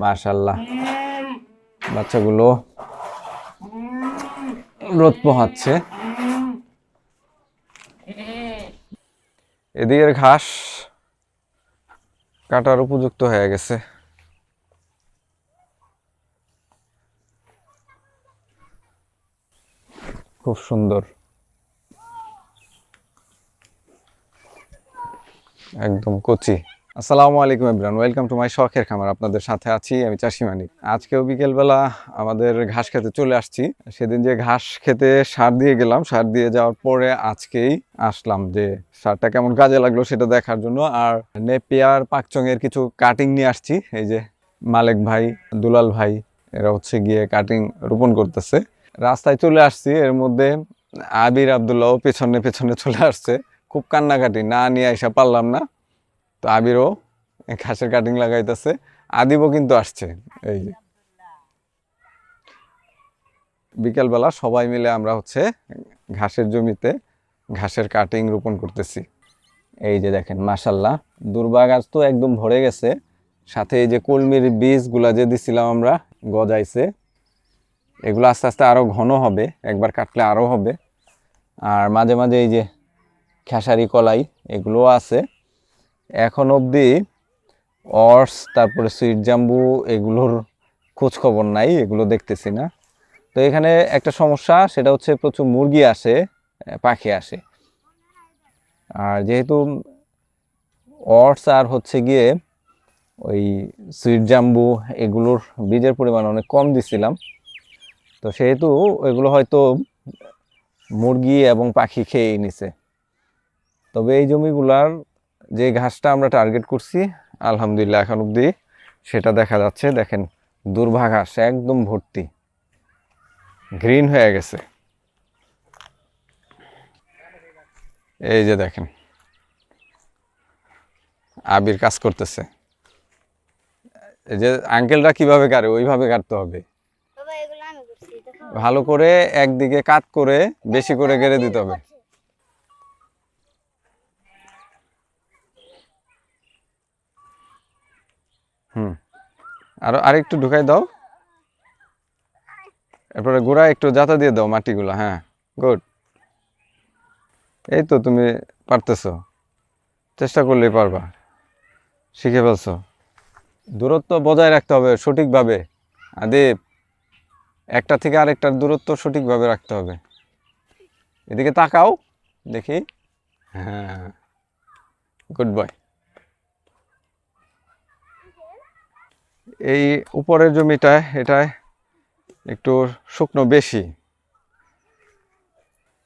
মাশাল্লাহ বাচ্চাগুলো রোদ পোহাচ্ছে। এদিকের ঘাস কাটার উপযুক্ত হয়ে গেছে। খুব সুন্দর। একদম কচি। আসসালামু আলাইকুম ইমরান ওয়েলকাম টু মাই শখের খামার, আপনাদের সাথে আছি আমি চাষি মানিক। আজকেও বিকেলবেলা আমাদের ঘাস খেতে চলে আসছি। সেদিন যে ঘাস খেতে সার দিয়ে গেলাম, সার দিয়ে যাওয়ার পরে আজকেই আসলাম যে সারটা কেমন কাজে লাগল সেটা দেখার জন্য। আর নেপিয়ার পাকচং এর কিছু কাটিং নিয়ে আসছি, এই যে মালেক ভাই, দুলাল ভাই, এরা হচ্ছে গিয়ে কাটিং রোপণ করতেছে। রাস্তায় চলে আসছি, এর মধ্যে আবির আবদুল্লাহ পেছনে পেছনে চলে আসছে। খুব কান্নাকাটি, না নিয়ে এসে পারলাম না। তো আবিরও ঘাসের কাটিং লাগাইতেছে। আদিবও কিন্তু আসছে, এই যে। বিকেলবেলা সবাই মিলে আমরা হচ্ছে ঘাসের জমিতে ঘাসের কাটিং রোপণ করতেছি। এই যে দেখেন মাসাল্লাহ দুর্বা গাছ তো একদম ভরে গেছে। সাথে এই যে কলমির বীজগুলা যে দিছিলাম আমরা, গজাইছে, এগুলো আস্তে আস্তে আরও ঘন হবে, একবার কাটলে আরও হবে। আর মাঝে মাঝে এই যে খেসারি, কলাই, এগুলোও আছে। এখন অবধি অর্স তারপরে সুইট জাম্বু এগুলোর খোঁজ খবর নাই, এগুলো দেখতেছি না। তো এখানে একটা সমস্যা, সেটা হচ্ছে প্রচুর মুরগি আসে পাখি আসে। আর যেহেতু অর্স আর হচ্ছে গিয়ে ওই সুইট জাম্বু এগুলোর বীজের পরিমাণ অনেক কম দিছিলাম, তো সেহেতু এগুলো হয়তো মুরগি এবং পাখি খেয়েই নিছে। তবে এই জমিগুলার যে ঘাসটা আমরা টার্গেট করছি আলহামদুলিল্লাহ এখন অবধি সেটা দেখা যাচ্ছে। দেখেন দুর্ভা ঘাস একদম ভর্তি। গ্রিন হয়ে গেছে। এই যে দেখেন আবির কাজ করতেছে। এই যে আঙ্কেলরা কীভাবে কাটে ওইভাবে কাটতে হবে। ভালো করে একদিকে কাট করে বেশি করে গেড়ে দিতে হবে। হুম। আরও আরেকটু ঢুকাই দাও। এরপরে গোড়া একটু জাতা দিয়ে দাও মাটিগুলো হ্যাঁ। গুড এই তো তুমি পারতেছো। চেষ্টা করলেই পারবা। শিখে ফেলছো। দূরত্ব বজায় রাখতে হবে সঠিকভাবে। আদিপ একটা থেকে আরেকটার দূরত্ব সঠিকভাবে রাখতে হবে। এদিকে তাকাও, দেখি। হ্যাঁ। গুড বয় এই উপরের জমিটায় এটায় একটু শুকনো বেশি।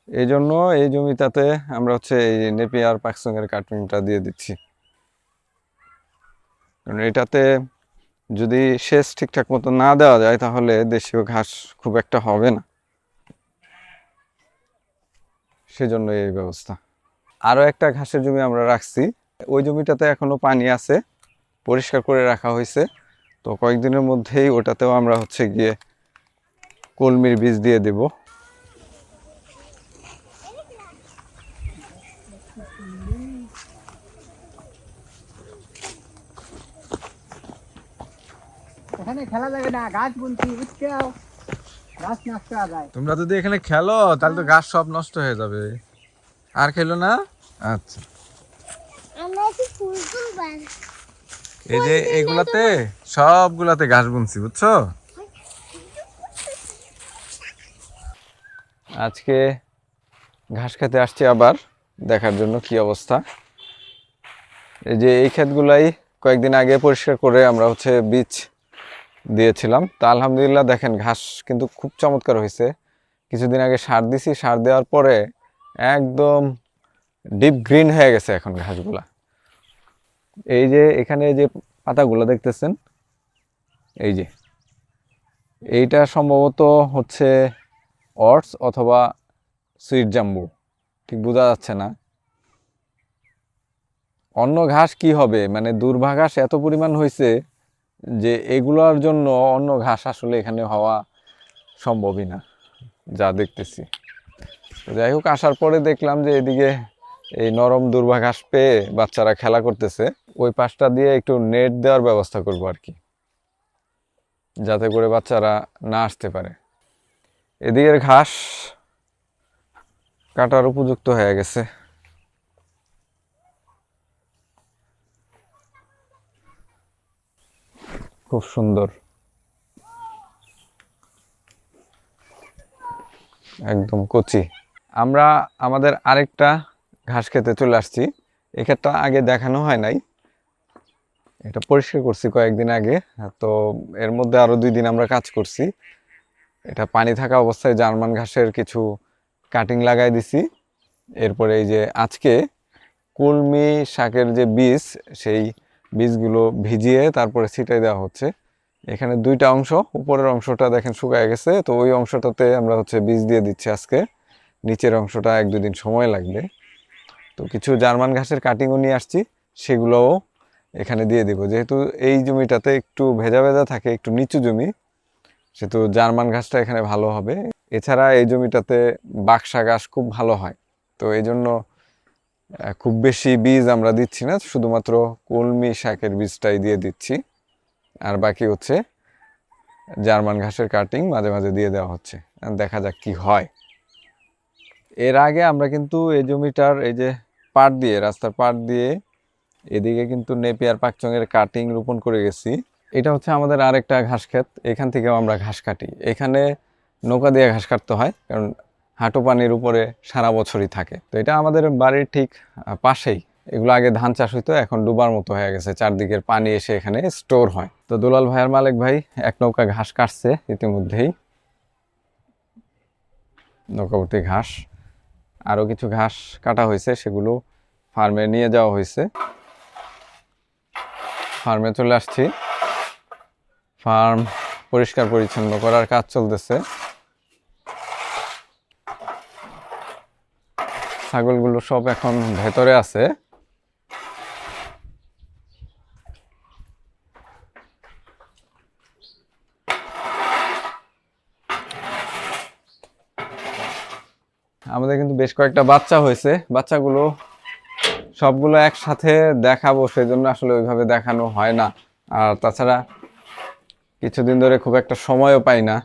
এই জন্য এই জমিটাতে আমরা হচ্ছে এই নেপিয়ার পাকসঙ্গের কাটিংটা দিয়ে দিচ্ছি। কারণ এটাতে যদি সেচ ঠিকঠাক মতো না দেওয়া যায়, তাহলে দেশীয় ঘাস খুব একটা হবে না। সেজন্য এই ব্যবস্থা। আরও একটা ঘাসের জমি আমরা রাখছি। ওই জমিটাতে এখনও পানি আছে, পরিষ্কার করে রাখা হয়েছে। তো কয়েকদিনের মধ্যেই ওটাতেও আমরা হচ্ছে গিয়ে কলমির বীজ দিয়ে দেব। খেলা যাবে না গাছ বুনছি বুঝছেও গাছ নষ্ট হয়ে যায়। তোমরা যদি এখানে খেলো তাহলে তো ঘাস সব নষ্ট হয়ে যাবে। আর খেলো না? আচ্ছা। আমরা একটু ফুল তুলবার এই যে এগুলাতে সবগুলাতে ঘাস বুনছি বুঝছ? আজকে ঘাস খেতে আসছি আবার দেখার জন্য কি অবস্থা। এই যে এই ক্ষেতগুলাই কয়েকদিন আগে পরিষ্কার করে আমরা হচ্ছে বীজ দিয়েছিলাম। তা আলহামদুলিল্লাহ দেখেন ঘাস কিন্তু খুব চমৎকার হয়েছে। কিছুদিন আগে সার দিছি সার দেওয়ার পরে একদম ডিপ গ্রিন হয়ে গেছে এখন ঘাসগুলা। এই যে এখানে যে পাতাগুলো দেখতেছেন? এই যে। এইটা সম্ভবত হচ্ছে অর্টস অথবা সুইট জাম্বু। ঠিক বোঝা যাচ্ছে না? অন্য ঘাস কি হবে? মানে দুর্ভা ঘাস এত পরিমাণ হয়েছে যে এগুলোর জন্য অন্য ঘাস আসলে এখানে হওয়া সম্ভবই না, যা দেখতেছি। যাই হোক, আসার পরে দেখলাম যে এদিকে এই নরম দুর্বা ঘাস পেয়ে বাচ্চারা খেলা করতেছে, ওই পাশটা দিয়ে একটু নেট দেওয়ার ব্যবস্থা করব আর কি। যাতে করে বাচ্চারা না আসতে পারে। এদিকের ঘাস কাটার উপযুক্ত হয়ে গেছে। খুব সুন্দর। একদম কচি। আমরা আমাদের আরেকটা ঘাস খেতে চলে আসছি। এক্ষেত্রে আগে দেখানো হয় নাই। এটা পরিষ্কার করছি কয়েকদিন আগে। তো এর মধ্যে আরও দুই দিন আমরা কাজ করছি। এটা পানি থাকা অবস্থায় জার্মান ঘাসের কিছু কাটিং লাগাই দিছি। এরপরে এই যে আজকে কুলমি শাকের যে বীজ, সেই বীজগুলো ভিজিয়ে তারপরে ছিটাই দেওয়া হচ্ছে। এখানে দুইটা অংশ, উপরের অংশটা দেখেন শুকায় গেছে। তো ওই অংশটাতে আমরা হচ্ছে বীজ দিয়ে দিচ্ছি আজকে। নিচের অংশটা এক দুদিন সময় লাগবে। তো কিছু জার্মান ঘাসের কাটিংও নিয়ে আসছি, সেগুলোও এখানে দিয়ে দিব। যেহেতু এই জমিটাতে একটু ভেজা ভেজা থাকে, একটু নিচু জমি, সেহেতু জার্মান ঘাসটা এখানে ভালো হবে। এছাড়া এই জমিটাতে বাক্সা ঘাস খুব ভালো হয়। তো এই জন্য খুব বেশি বীজ আমরা দিচ্ছি না, শুধুমাত্র কলমি শাকের বীজটাই দিয়ে দিচ্ছি। আর বাকি হচ্ছে জার্মান ঘাসের কাটিং মাঝে মাঝে দিয়ে দেওয়া হচ্ছে। দেখা যাক কি হয়। এর আগে আমরা কিন্তু এই জমিটার, এই যে পাট দিয়ে, রাস্তার পাট দিয়ে এদিকে কিন্তু নেপিয়ার পাকচঙের কাটিং রোপণ করে গেছি। এটা হচ্ছে আমাদের আরেকটা ঘাস ক্ষেত, এখান থেকেও আমরা ঘাস কাটি। এখানে নৌকা দিয়ে ঘাস কাটতে হয়, কারণ হাঁটু পানির উপরে সারা বছরই থাকে। তো এটা আমাদের বাড়ির ঠিক পাশেই। এগুলো আগে ধান চাষ হইতো, এখন ডুবার মতো হয়ে গেছে। চারদিকের পানি এসে এখানে স্টোর হয়। তো দুলাল ভাইয়ের মালিক ভাই এক নৌকা ঘাস কাটছে ইতিমধ্যেই। নৌকাবর্তী ঘাস। আরও কিছু ঘাস কাটা হয়েছে, সেগুলো ফার্মে নিয়ে যাওয়া হয়েছে। ফার্মে চলে আসছি। ফার্ম পরিষ্কার পরিচ্ছন্ন করার কাজ চলতেছে। ছাগলগুলো সব এখন ভেতরে আছে। আমাদের কিন্তু বেশ কয়েকটা বাচ্চা হয়েছে। বাচ্চাগুলো সবগুলো একসাথে দেখাবো সেই জন্য আসলে ওইভাবে দেখানো হয় না। আর তাছাড়া কিছুদিন ধরে খুব একটা সময়ও পাই না।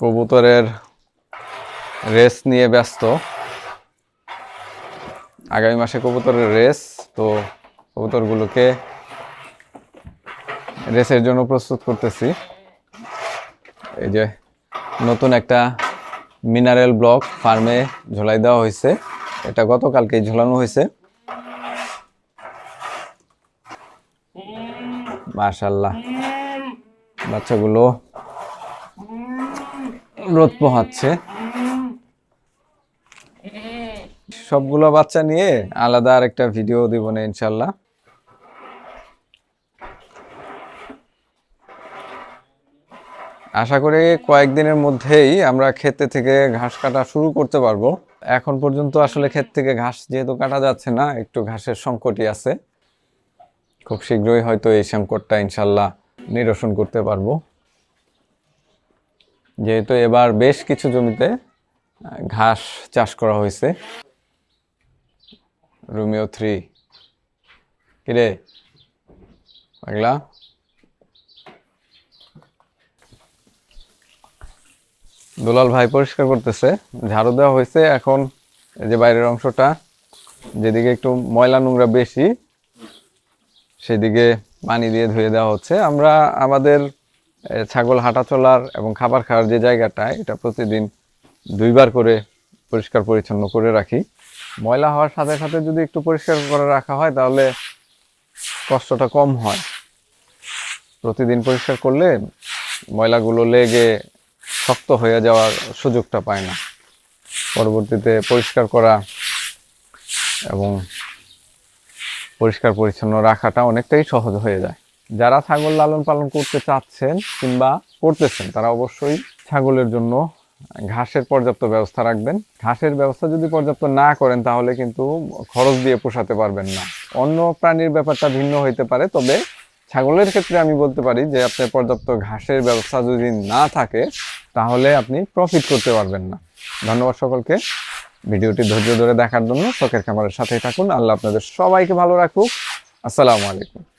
কবুতরের রেস নিয়ে ব্যস্ত। আগামী মাসে কবুতরের রেস, তো কবুতরগুলোকে রেসের জন্য প্রস্তুত করতেছি। এই যে নতুন একটা মিনারেল ব্লক ফার্মে ঝোলাই দেওয়া হয়েছে। এটা গতকালকেই ঝোলানো হয়েছে। মাশাল্লাহ বাচ্চাগুলো রোদ পোহাচ্ছে। সবগুলো বাচ্চা নিয়ে আলাদা আর একটা ভিডিও দিব না ইনশাল্লাহ আশা করি কয়েকদিনের মধ্যেই আমরা ক্ষেতে থেকে ঘাস কাটা শুরু করতে পারব। এখন পর্যন্ত আসলে ক্ষেত থেকে ঘাস যেহেতু কাটা যাচ্ছে না, একটু ঘাসের সংকটই আছে। খুব শীঘ্রই হয়তো এই সংকটটা ইনশাল্লাহ নিরসন করতে পারব। যেহেতু এবার বেশ কিছু জমিতে ঘাস চাষ করা হয়েছে। Romeo three. কিরে পাগলা? দুলাল ভাই পরিষ্কার করতেছে, ঝাড়ু দেওয়া হয়েছে। এখন যে বাইরের অংশটা, যেদিকে একটু ময়লা নোংরা বেশি, সেদিকে পানি দিয়ে ধুয়ে দেওয়া হচ্ছে। আমরা আমাদের ছাগল হাঁটা চলার এবং খাবার খাওয়ার যে জায়গাটা এটা প্রতিদিন দুইবার করে পরিষ্কার পরিচ্ছন্ন করে রাখি। ময়লা হওয়ার সাথে সাথে যদি একটু পরিষ্কার করে রাখা হয়, তাহলে কষ্টটা কম হয়। প্রতিদিন পরিষ্কার করলে ময়লাগুলো লেগে শক্ত হয়ে যাওয়ার সুযোগটা পায় না। পরবর্তীতে পরিষ্কার করা এবং পরিষ্কার পরিচ্ছন্ন রাখাটা অনেকটাই সহজ হয়ে যায়। যারা ছাগল লালন পালন করতে চাচ্ছেন কিংবা করতেছেন, তারা অবশ্যই ছাগলের জন্য ঘাসের পর্যাপ্ত ব্যবস্থা রাখবেন। ঘাসের ব্যবস্থা যদি পর্যাপ্ত না করেন, তাহলে কিন্তু খরচ দিয়ে পোষাতে পারবেন না। অন্য প্রাণীর ব্যাপারটা ভিন্ন হইতে পারে, তবে ছাগলের ক্ষেত্রে আমি বলতে পারি যে, আপনার পর্যাপ্ত ঘাসের ব্যবস্থা যদি না থাকে তাহলে আপনি প্রফিট করতে পারবেন না। ধন্যবাদ সকলকে। ভিডিওটি ধৈর্য ধরে দেখার জন্য শখের খামারের সাথেই থাকুন। আল্লাহ আপনাদের সবাইকে ভালো রাখুক। আসসালামু আলাইকুম।